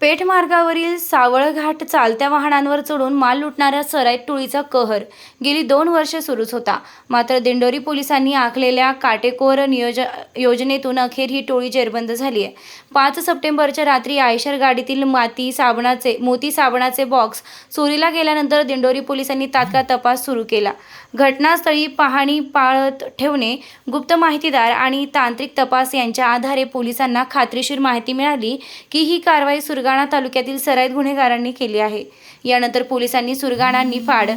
पेठ मार्गावरील सावळघाट चालत्या वाहनांवर चढून माल लुटणाऱ्या सराईत टोळीचा कहर. गेली दोन वर्षे सुरूच होता. मात्र दिंडोरी पोलिसांनी आखलेल्या काटेकोर नियोज योजनेतून अखेर ही टोळी जेरबंद झाली आहे पाच सप्टेंबरच्या रात्री आयशर गाडीतील माती साबणाचे मोती साबणाचे बॉक्स चोरीला गेल्यानंतर दिंडोरी पोलिसांनी तात्काळ तपास सुरू केला. घटनास्थळी पाहणी पाळत ठेवणे गुप्त माहितीदार आणि तांत्रिक तपास यांच्या आधारे पोलिसांना खात्रीशीर माहिती मिळाली की ही कारवाई सुरू सुरगाणा तालुक्यातील सराईत गुन्हेगारांनी केली आहे. यानंतर पोलिसांनी सुरगाणा निफाड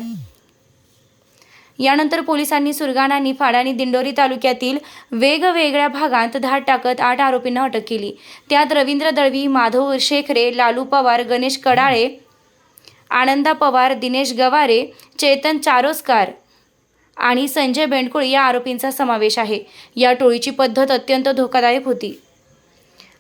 यानंतर पोलिसांनी सुरगाणा निफाड आणि दिंडोरी तालुक्यातील वेगवेगळ्या भागांत धाड टाकत आठ आरोपींना अटक केली. त्यात रवींद्र दळवी माधव शेखरे लालू पवार गणेश कडाळे आनंदा पवार दिनेश गवारे चेतन चारोस्कार आणि संजय बेंडकुळ या आरोपींचा समावेश आहे. या टोळीची पद्धत अत्यंत धोकादायक होती.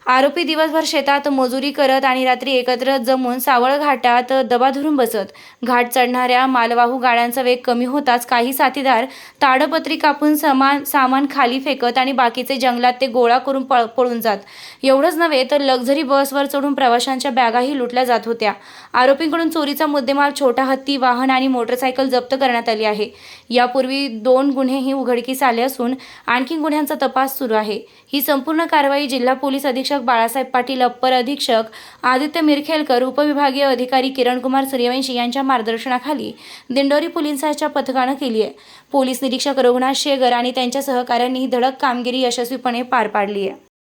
आरोपी दिवसभर शेतात मजुरी करत आणि रात्री एकत्र जमून सावळ घाटात दबा धरून बसत. घाट चढणाऱ्या मालवाहू गाड्यांचा वेग कमी होताच काही साथीदार ताडपत्री कापून समान सामान खाली फेकत आणि बाकीचे जंगलात ते गोळा करून पळ पळून जात. एवढंच नव्हे तर लक्झरी बसवर चढून प्रवाशांच्या बॅगाही लुटल्या जात होत्या. आरोपींकडून चोरीचा मुद्देमाल छोटा हत्ती वाहन आणि मोटरसायकल जप्त करण्यात आली आहे. यापूर्वी दोन गुन्हेही उघडकीस आले असून आणखी गुन्ह्यांचा तपास सुरू आहे. ही संपूर्ण कारवाई जिल्हा पोलीस अधीक्षक अधीक्षक बाळासाहेब पाटील अप्पर अधीक्षक आदित्य मिरखेलकर उपविभागीय अधिकारी किरणकुमार सूर्यवंशी यांच्या मार्गदर्शनाखाली दिंडोरी पोलिसांच्या पथकानं केली आहे. पोलीस निरीक्षक रघुनाथ शेगर आणि त्यांच्या सहकाऱ्यांनी ही धडक कामगिरी यशस्वीपणे पार पाडली आहे.